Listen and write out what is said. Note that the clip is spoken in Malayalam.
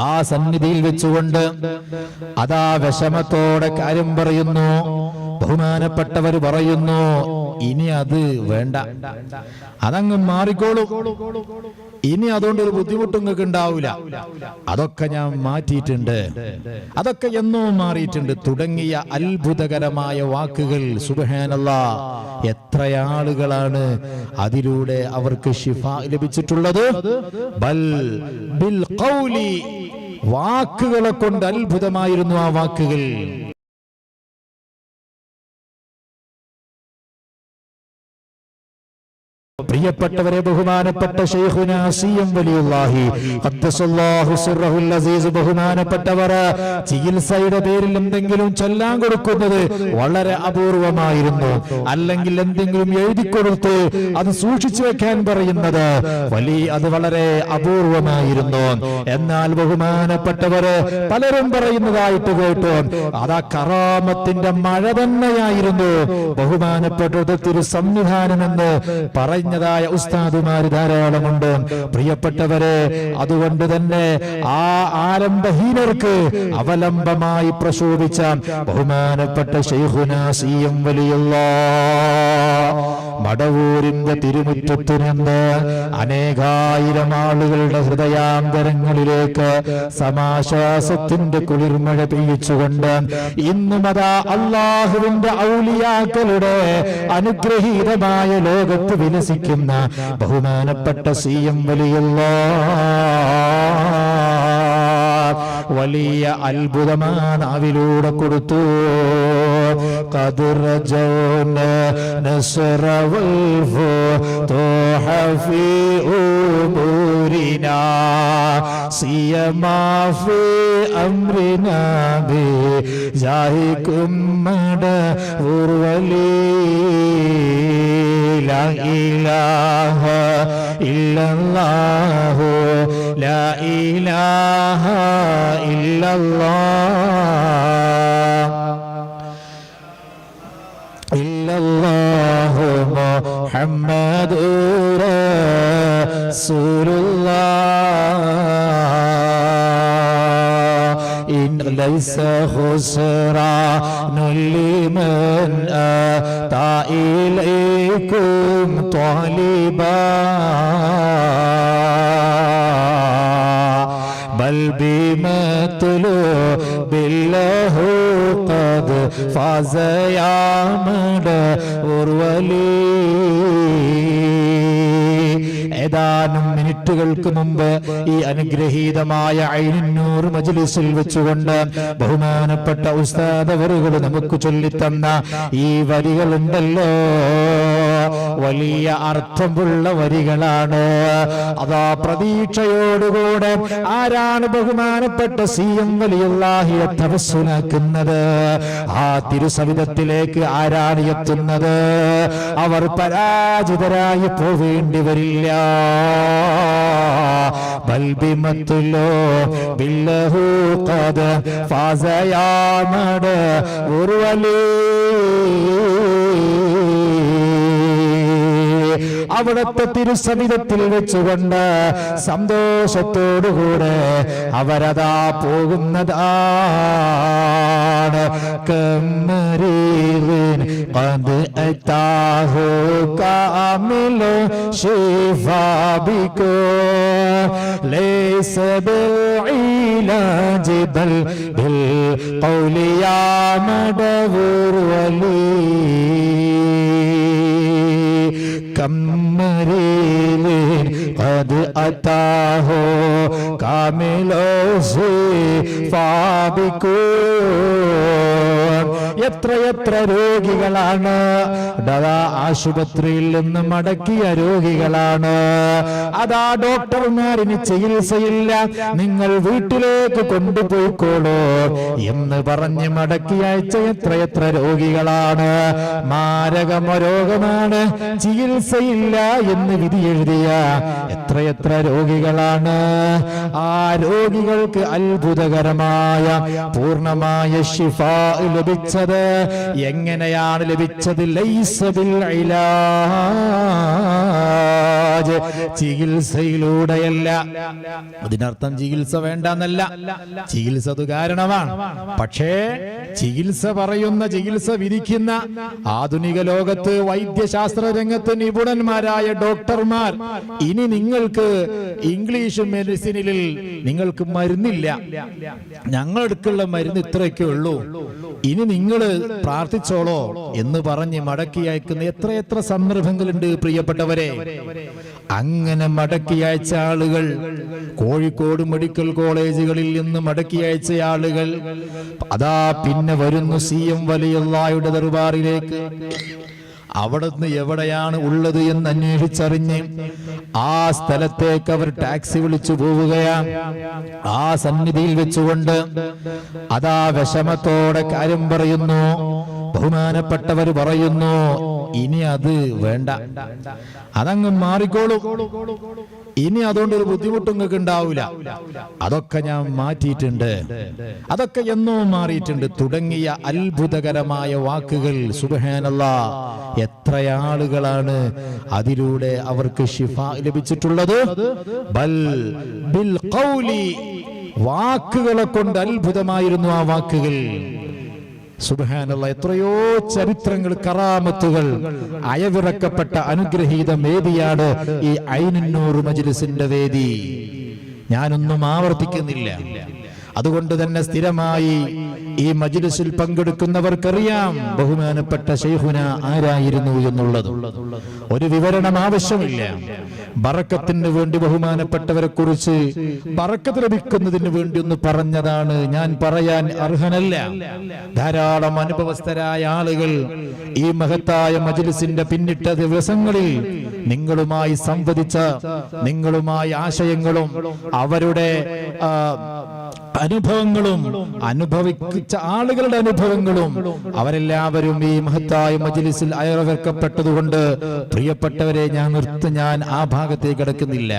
ആ സന്നിധിയിൽ വെച്ചുകൊണ്ട് അതാ വിഷമത്തോടെ കാര്യം പറയുന്നു. ബഹുമാനപ്പെട്ടവർ പറയുന്നു ഇനി അത് വേണ്ട. അതങ്ങ് മാറിക്കോളും. ഇനി അതുകൊണ്ട് ഒരു ബുദ്ധിമുട്ടും നിങ്ങൾക്ക് ഉണ്ടാവില്ല അതൊക്കെ ഞാൻ മാറ്റിയിട്ടുണ്ട്. അതൊക്കെ എന്നോ മാറിയിട്ടുണ്ട്. തുടങ്ങിയ അത്ഭുതകരമായ വാക്കുകൾ സുബഹാനല്ല എത്ര ആളുകളാണ് അതിലൂടെ അവർക്ക് ഷിഫ ലഭിച്ചിട്ടുള്ളത്? ബൽ ബിൽ വാക്കുകളെ കൊണ്ട് അത്ഭുതമായിരുന്നു ആ വാക്കുകൾ. പ്രിയപ്പെട്ടവരെ ബഹുമാനപ്പെട്ട അസീസ് ബഹുമാനപ്പെട്ടവർ ചികിത്സയുടെ പേരിൽ എന്തെങ്കിലും ചൊല്ലാൻ കൊടുക്കുന്നത് വളരെ അപൂർവമായിരുന്നു. അല്ലെങ്കിൽ എന്തെങ്കിലും എഴുതി കൊടുത്ത് അത് സൂക്ഷിച്ചു വെക്കാൻ പറയുന്നത് വലിയ അത് വളരെ അപൂർവമായിരുന്നു. എന്നാൽ ബഹുമാനപ്പെട്ടവര് പലരും പറയുന്നതായിട്ട് കേട്ടു ആ കറാമത്തിന്റെ മഴ തന്നെയായിരുന്നു. ബഹുമാനപ്പെട്ടത് തിരു സംവിധാനമെന്ന് പറഞ്ഞതായ ഉസ്താദുമാര് ധാരാളമുണ്ട്. പ്രിയപ്പെട്ടവരെ അതുകൊണ്ട് തന്നെ ആ ആലംബഹീനർക്ക് അവലംബമായി പ്രശോഭിച്ച ബഹുമാനപ്പെട്ട വലിയുള്ള മടവൂരിന്റെ തിരുമുറ്റത്തിനെന്ത് അനേകായിരം ആളുകളുടെ ഹൃദയാന്തരങ്ങളിലേക്ക് സമാശ്വാസത്തിന്റെ കുളിർമഴ പെയ്യിച്ചുകൊണ്ട് ഇന്നും അതാ അള്ളാഹുവിന്റെ ഔലിയാക്കളുടെ അനുഗ്രഹീതമായ ലോകത്ത് വിലസിക്കുന്ന ബഹുമാനപ്പെട്ട സി എം വലിയുള്ള വലിയ അത്ഭുതമാണ് അവിലൂടെ കൊടുത്തു. وقد رجونا نصر والفتوح في أمورنا سيما في أمرنا بجاهكم مدى ورولي. لا إله إلا الله لا إله إلا الله. محمد رسول الله إن ليس خسران لمن أتى إليكم طالبا بل بمطلوب بالله قد فاز يا ഏതാനും മിനിറ്റുകൾക്ക് മുമ്പ് ഈ അനുഗ്രഹീതമായ ഐനൂർ മജ്ലിസിൽ വെച്ചുകൊണ്ട് ബഹുമാനപ്പെട്ട ഉസ്താദവറുകൾ നമുക്ക് ചൊല്ലിത്തന്ന ഈ വരികളുണ്ടല്ലോ. വലിയ അർത്ഥമുള്ള വരികളാണ്. അതാ പ്രതീക്ഷയോടുകൂടെ ആരാണ് ബഹുമാനപ്പെട്ട സി എം വലിയുള്ളാഹിയെ തപസ്സുനാക്കുന്നത്? ആ തിരുസവിധത്തിലേക്ക് ആരാണ് എത്തുന്നത്? അവർ പരാജിതരായി പോവേണ്ടി വരില്ല. ബൽബിമത്തുല്ലോ നട ഉർവലി അവിടത്തെ തിരുസവിധത്തിൽ വെച്ചുകൊണ്ട് സന്തോഷത്തോടുകൂടെ അവരതാ പോകുന്നതാണ് കമ്മരീറിൻ قد أتاه كامل شفاء بكم ليس بالعلاج بل بالقول يا مدبر ولي कमरे में कद अता हो कामिलों से फाब को എത്ര രോഗികളാണ്? ആശുപത്രിയിൽ നിന്ന് മടക്കിയ രോഗികളാണ്. അതാ ഡോക്ടർമാരിന് ചികിത്സയില്ല. നിങ്ങൾ വീട്ടിലേക്ക് കൊണ്ടുപോയിക്കോളൂ എന്ന് പറഞ്ഞ് മടക്കി അയച്ച എത്ര എത്ര രോഗികളാണ്? മാരകമ രോഗമാണ്? ചികിത്സയില്ല എന്ന് വിധി എഴുതിയ എത്രയെത്ര രോഗികളാണ്? ആ രോഗികൾക്ക് അത്ഭുതകരമായ പൂർണമായ ശിഫ ലഭിച്ചത് എങ്ങനെയാണ് ലഭിച്ചത് ചികിത്സയിലൂടെയല്ല. അതിനർത്ഥം ചികിത്സ വേണ്ടെന്നല്ല. ചികിത്സ അത് കാരണമാണ്. പക്ഷേ ചികിത്സ പറയുന്ന ചികിത്സ വിധിക്കുന്ന ആധുനിക ലോകത്ത് വൈദ്യശാസ്ത്ര രംഗത്ത് നിപുണന്മാരായ ഡോക്ടർമാർ ഇനി നിങ്ങൾക്ക് ഇംഗ്ലീഷ് മെഡിസിനിൽ നിങ്ങൾക്ക് മരുന്നില്ല. ഞങ്ങളെടുക്കുള്ള മരുന്ന് ഇത്രയൊക്കെ ഉള്ളൂ. ഇനി നിങ്ങൾ പ്രാർത്ഥിച്ചോളോ എന്ന് പറഞ്ഞ് മടക്കി അയക്കുന്ന എത്രയെത്ര സന്ദർഭങ്ങളുണ്ട് പ്രിയപ്പെട്ടവരെ. അങ്ങനെ മടക്കി അയച്ച ആളുകൾ കോഴിക്കോട് മെഡിക്കൽ കോളേജുകളിൽ നിന്ന് മടക്കി അയച്ച ആളുകൾ അതാ പിന്നെ വരുന്നു സി എം വലിയുള്ള ദർബാറിലേക്ക്. അവിടുന്ന് എവിടെയാണ് ഉള്ളത് എന്ന് അന്വേഷിച്ചറിഞ്ഞ് ആ സ്ഥലത്തേക്ക് അവർ ടാക്സി വിളിച്ചു പോവുകയാണ് ആ സന്നിധിയിൽ വെച്ചുകൊണ്ട് അതാ വിഷമത്തോടെ കാര്യം പറയുന്നു. ബഹുമാനപ്പെട്ടവർ പറയുന്നു ഇനി അത് വേണ്ട. അതങ്ങ് മാറിക്കോളും. ഇനി അതുകൊണ്ട് ഒരു ബുദ്ധിമുട്ടും നിങ്ങൾക്ക് ഉണ്ടാവില്ല അതൊക്കെ ഞാൻ മാറ്റിയിട്ടുണ്ട്. അതൊക്കെ എന്നോ മാറിയിട്ടുണ്ട്. തുടങ്ങിയ അത്ഭുതകരമായ വാക്കുകൾ സുബഹാനല്ല എത്ര ആളുകളാണ് അതിലൂടെ അവർക്ക് ഷിഫ ലഭിച്ചിട്ടുള്ളത്? ബൽ ബിൽ വാക്കുകളെ കൊണ്ട് അത്ഭുതമായിരുന്നു ആ വാക്കുകൾ. സുബഹാനുള്ള എത്രയോ ചരിത്രങ്ങൾ കറാമത്തുകൾ അയവിറക്കപ്പെട്ട അനുഗ്രഹീത വേദിയാണ് ഈ ഐനന്നൂർ മജ്ലിസിന്റെ വേദി. ഞാനൊന്നും ആവർത്തിക്കുന്നില്ല. അതുകൊണ്ട് തന്നെ സ്ഥിരമായി ഈ മജ്ലിസിൽ പങ്കെടുക്കുന്നവർക്കറിയാം ബഹുമാനപ്പെട്ട ഷെയ്ഖുന ആരായിരുന്നു എന്നുള്ളത്. ഒരു വിവരണം ആവശ്യമില്ല. ബറക്കത്തിന് വേണ്ടി ബഹുമാനപ്പെട്ടവരെ കുറിച്ച് ബറക്കത്ത് ലഭിക്കുന്നതിന് വേണ്ടി ഒന്ന് പറഞ്ഞതാണ്. ഞാൻ പറയാൻ അർഹനല്ല. ധാരാളം അനുഭവസ്ഥരായ ആളുകൾ ഈ മഹത്തായ മജ്ലിസിന്റെ പിന്നിട്ട ദിവസങ്ങളിൽ നിങ്ങളുമായി സംവദിച്ച നിങ്ങളുമായി ആശയങ്ങളും അവരുടെ അനുഭവങ്ങളും അനുഭവിച്ച ആളുകളുടെ അനുഭവങ്ങളും അവരെല്ലാവരും ഈ മഹത്തായ മജ്ലിസിൽ അയവെക്കപ്പെട്ടതുകൊണ്ട് പ്രിയപ്പെട്ടവരെ ഞാൻ നിർത്ത് ഞാൻ ആ ഭാഗത്തേക്ക് കിടക്കുന്നില്ല.